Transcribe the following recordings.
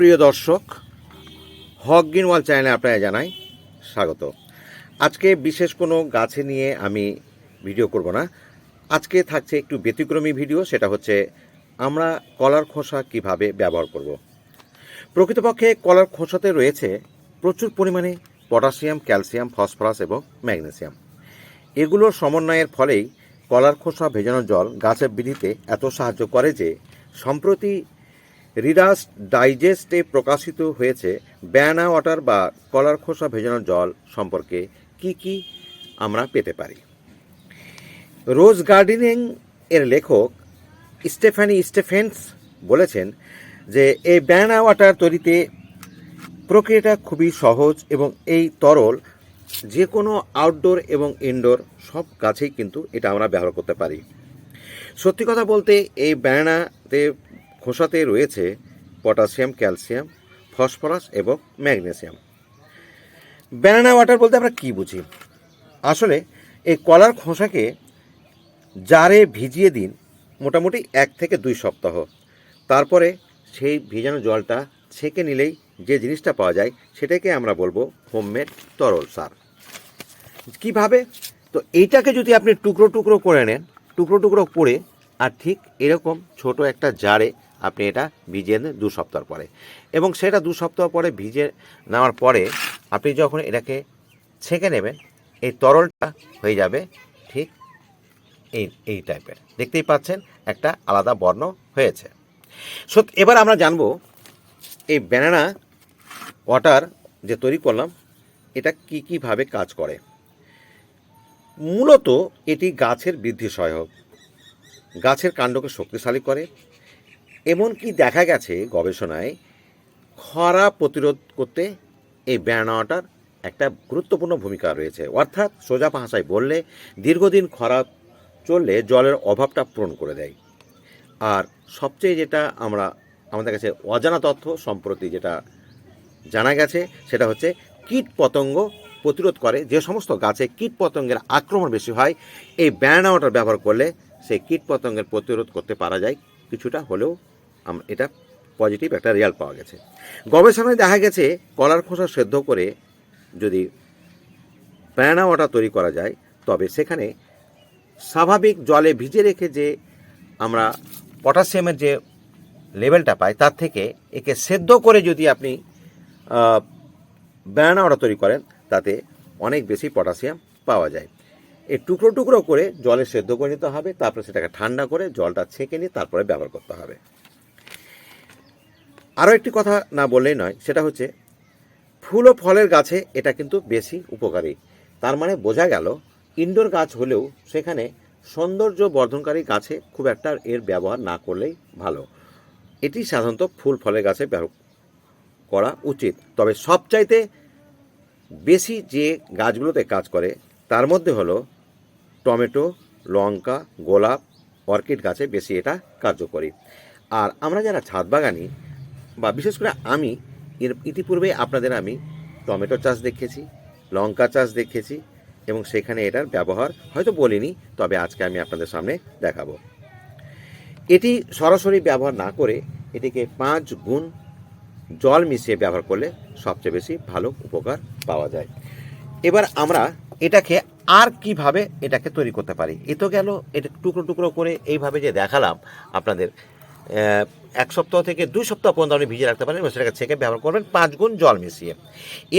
প্রিয় দর্শক, হক গ্রিনওয়াল চ্যানেলে আপনারা জানাই স্বাগত। আজকে বিশেষ কোনো গাছে নিয়ে আমি ভিডিও করব না। আজকে থাকছে একটু ব্যতিক্রমী ভিডিও, সেটা হচ্ছে আমরা কলার খোসা কীভাবে ব্যবহার করব। প্রকৃতপক্ষে কলার খোসাতে রয়েছে প্রচুর পরিমাণে পটাশিয়াম, ক্যালসিয়াম, ফসফরাস এবং ম্যাগনেসিয়াম। এগুলোর সমন্বয়ের ফলেই কলার খোসা ভেজানো জল গাছের বৃদ্ধিতে এত সাহায্য করে যে সম্প্রতি রিডাস ডাইজেস্টে প্রকাশিত হয়েছে ব্যানা ওয়াটার বা কলার খোসা ভেজানো জল সম্পর্কে কি কি আমরা পেতে পারি। রোজ গার্ডেনিং এর লেখক স্টেফানি স্টেফেন্স বলেছেন যে এই ব্যানা ওয়াটার তৈরিতে প্রক্রিয়াটা খুবই সহজ এবং এই তরল যে কোনো আউটডোর এবং ইনডোর সব গাছেই কিন্তু এটা আমরা ব্যবহার করতে পারি। সত্যি কথা বলতে এই ব্যানাতে খোসাতে রয়েছে পটাশিয়াম, ক্যালসিয়াম, ফসফরাস এবং ম্যাগনেসিয়াম। ব্যানানা ওয়াটার বলতে আমরা কী বুঝি? আসলে এই কলার খোসাকে জারে ভিজিয়ে দিন মোটামুটি এক থেকে দুই সপ্তাহ। তারপরে সেই ভিজানো জলটা ছেঁকে নিলেই যে জিনিসটা পাওয়া যায় সেটাকে আমরা বলব হোমমেড তরল সার। কীভাবে? তো এইটাকে যদি আপনি টুকরো টুকরো করে নেন, টুকরো টুকরো করে, আর ঠিক এরকম ছোট একটা জারে আপনি এটা ভিজিয়ে নেন দু সপ্তাহ পরে। এবং সেটা দু সপ্তাহ পরে ভিজে নেওয়ার পরে আপনি যখন এটাকে ছেঁকে নেবেন, এই তরলটা হয়ে যাবে ঠিক এই এই টাইপের। দেখতেই পাচ্ছেন একটা আলাদা বর্ণ হয়েছে। সত্যি এবার আমরা জানব এই ব্যানানা ওয়াটার যে তৈরি করলাম, এটা কি, কীভাবে কাজ করে? মূলত এটি গাছের বৃদ্ধি সহায়ক গাছের কাণ্ডকে শক্তিশালী করে এমনকি দেখা গেছে গবেষণায় খরা প্রতিরোধ করতে এই ব্যানানা ওয়াটার একটা গুরুত্বপূর্ণ ভূমিকা রয়েছে। অর্থাৎ সোজা ভাষায় বললে দীর্ঘদিন খরা চললে জলের অভাবটা পূরণ করে দেয়। আর সবচেয়ে যেটা আমরা, আমাদের কাছে অজানা তথ্য সম্প্রতি যেটা জানা গেছে, সেটা হচ্ছে কীট পতঙ্গ প্রতিরোধ করে যে সমস্ত গাছে কীট পতঙ্গের আক্রমণ বেশি হয়, এই ব্যানানা ওয়াটার ব্যবহার করলে সেই কীট পতঙ্গের প্রতিরোধ করতে পারা যায় কিছুটা হলেও এটা পজিটিভ একটা রেজাল্ট পাওয়া গেছে। গবেষণায় দেখা গেছে, কলার খোসা সেদ্ধ করে যদি ব্যানানা ওয়াটার তৈরি করা যায়, তবে সেখানে স্বাভাবিক জলে ভিজে রেখে যে আমরা পটাশিয়ামের যে লেভেলটা পাই, তার থেকে একে সেদ্ধ করে যদি আপনি ব্যানানা ওটা তৈরি করেন, তাতে অনেক বেশি পটাশিয়াম পাওয়া যায়। এই টুকরো টুকরো করে জলে সেদ্ধ করে নিতে হবে, তারপরে সেটাকে ঠান্ডা করে জলটা ছেঁকে নিয়ে তারপরে ব্যবহার করতে হবে। আরও একটি কথা না বললেই নয়, সেটা হচ্ছে ফুল ও ফলের গাছে এটা কিন্তু বেশি উপকারী। তার মানে বোঝা গেল ইনডোর গাছ হলেও সেখানে সৌন্দর্য বর্ধনকারী গাছে খুব একটা এর ব্যবহার না করলেই ভালো। এটি সাধারণত ফুল ফলের গাছে ব্যবহার করা উচিত। তবে সবচাইতে বেশি যে গাছগুলোতে কাজ করে, তার মধ্যে হলো টমেটো, লঙ্কা, গোলাপ, অর্কিড গাছে বেশি এটা কার্যকরী। আর আমরা যারা ছাদ বাগানি বা বিশেষ করে আমি, এর ইতিপূর্বে আপনাদের আমি টমেটো চাষ দেখেছি, লঙ্কা চাষ দেখেছি এবং সেখানে এটার ব্যবহার হয়তো বলিনি, তবে আজকে আমি আপনাদের সামনে দেখাবো। এটি সরাসরি ব্যবহার না করে এটিকে পাঁচ গুণ জল মিশিয়ে ব্যবহার করলে সবচেয়ে বেশি ভালো উপকার পাওয়া যায়। এবার আমরা এটাকে আর কীভাবে এটাকে তৈরি করতে পারি? এ তো গেল এটা টুকরো টুকরো করে এইভাবে যে দেখালাম আপনাদের এক সপ্তাহ থেকে দুই সপ্তাহ পর্যন্ত আপনি ভিজিয়ে রাখতে পারেন এবং সেটাকে ছেঁকে ব্যবহার করবেন, পাঁচ গুণ জল মিশিয়ে।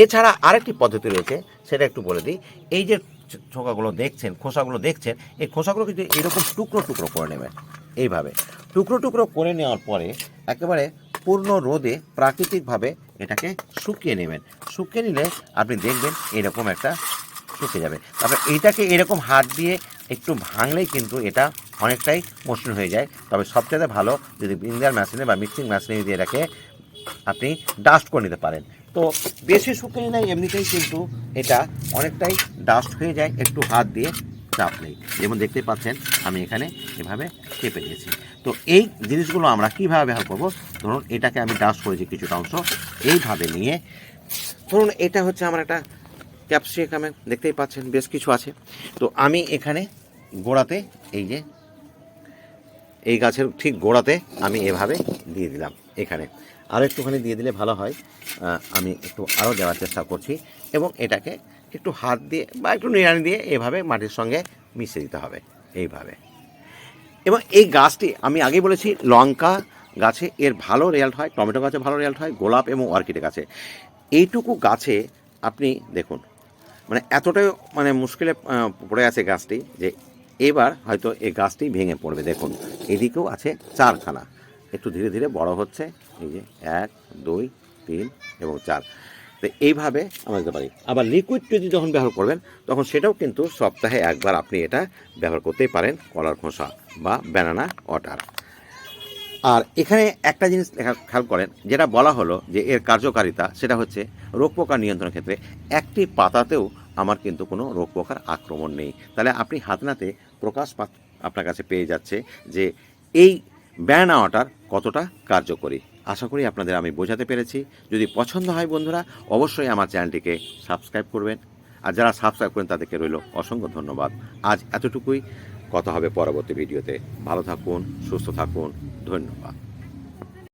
এছাড়া আরেকটি পদ্ধতি রয়েছে, সেটা একটু বলে দিই। এই যে ছোকাগুলো দেখছেন, খোসাগুলো দেখছেন, এই খোসাগুলো কিন্তু এরকম টুকরো টুকরো করে নেবেন, এইভাবে। টুকরো টুকরো করে নেওয়ার পরে একেবারে পূর্ণ রোদে প্রাকৃতিকভাবে এটাকে শুকিয়ে নেবেন। শুকিয়ে নিলে আপনি দেখবেন এরকম একটা শুকিয়ে যাবে। তারপরে এইটাকে এরকম হাত দিয়ে একটু ভাঙলেই কিন্তু এটা অনেকটাই মসৃণ হয়ে যায়। তবে সবচেয়ে ভালো যদি ব্রিন্দার মেশিনে বা মিক্সিং মেশিনে যদি এটাকে আপনি ডাস্ট করে নিতে পারেন। তো বেশি শুকিয়ে নেই, এমনিতেই কিন্তু এটা অনেকটাই ডাস্ট হয়ে যায়, একটু হাত দিয়ে চাপ নেই। যেমন দেখতে পাচ্ছেন, আমি এখানে এভাবে চেপে দিয়েছি। তো এই জিনিসগুলো আমরা কীভাবে ব্যবহার করব? ধরুন, এটাকে আমি ডাস্ট করেছি কিছুটা অংশ। এইভাবে নিয়ে, ধরুন, এটা হচ্ছে আমার একটা ক্যাপসিকামে দেখতেই পাচ্ছেন, বেশ কিছু আছে। তো আমি এখানে গোড়াতে এই যে এই গাছের ঠিক গোড়াতে আমি এভাবে দিয়ে দিলাম এখানে। আরও একটুখানি দিয়ে দিলে ভালো হয়। আমি একটু আরও দেওয়ার চেষ্টা করছি এবং এটাকে একটু হাত দিয়ে বা একটু নিড়ানি দিয়ে এভাবে মাটির সঙ্গে মিশিয়ে দিতে হবে এইভাবে। এবং এই গাছটি আমি আগেই বলেছি লঙ্কা গাছে এর ভালো রেজাল্ট হয়, টমেটো গাছে ভালো রেজাল্ট হয়, গোলাপ এবং অর্কিডের গাছে। এইটুকু গাছে আপনি দেখুন মানে এতটাই মানে মুশকিলে পড়ে আছে গাছটি যে এবার হয়তো এই গাছটি ভেঙে পড়বে। দেখুন এদিকেও আছে চারখানা। একটু ধীরে ধীরে বড় হচ্ছে। এই যে এক, দুই, তিন এবং চার। তো এইভাবে আমরা দিতে পারি। আবার লিকুইড যদি যখন ব্যবহার করবেন, তখন সেটাও কিন্তু সপ্তাহে একবার আপনি এটা ব্যবহার করতেই পারেন, কলার খোসা বা ব্যানানা ওয়াটার আর এখানে একটা জিনিস খেয়াল করেন, যেটা বলা হলো যে এর কার্যকারিতা, সেটা হচ্ছে রোগ পোকা নিয়ন্ত্রণের ক্ষেত্রে একটি পাতাতেও আমার কিন্তু কোনো রোগ পোকার আক্রমণ নেই। তাহলে আপনি হাতনাতে প্রকাশ আপনার কাছে পেয়ে যাচ্ছে যে এই ব্যান আওয়াটার কতটা কার্যকরী। আশা করি আপনাদের আমি বোঝাতে পেরেছি। যদি পছন্দ হয় বন্ধুরা, অবশ্যই আমার চ্যানেলটিকে সাবস্ক্রাইব করবেন। আর যারা সাবস্ক্রাইব করেন, তাদেরকে রইল অসংখ্য ধন্যবাদ। আজ এতটুকুই। কথা হবে পরবর্তী ভিডিওতে। ভালো থাকুন, সুস্থ থাকুন। ধন্যবাদ।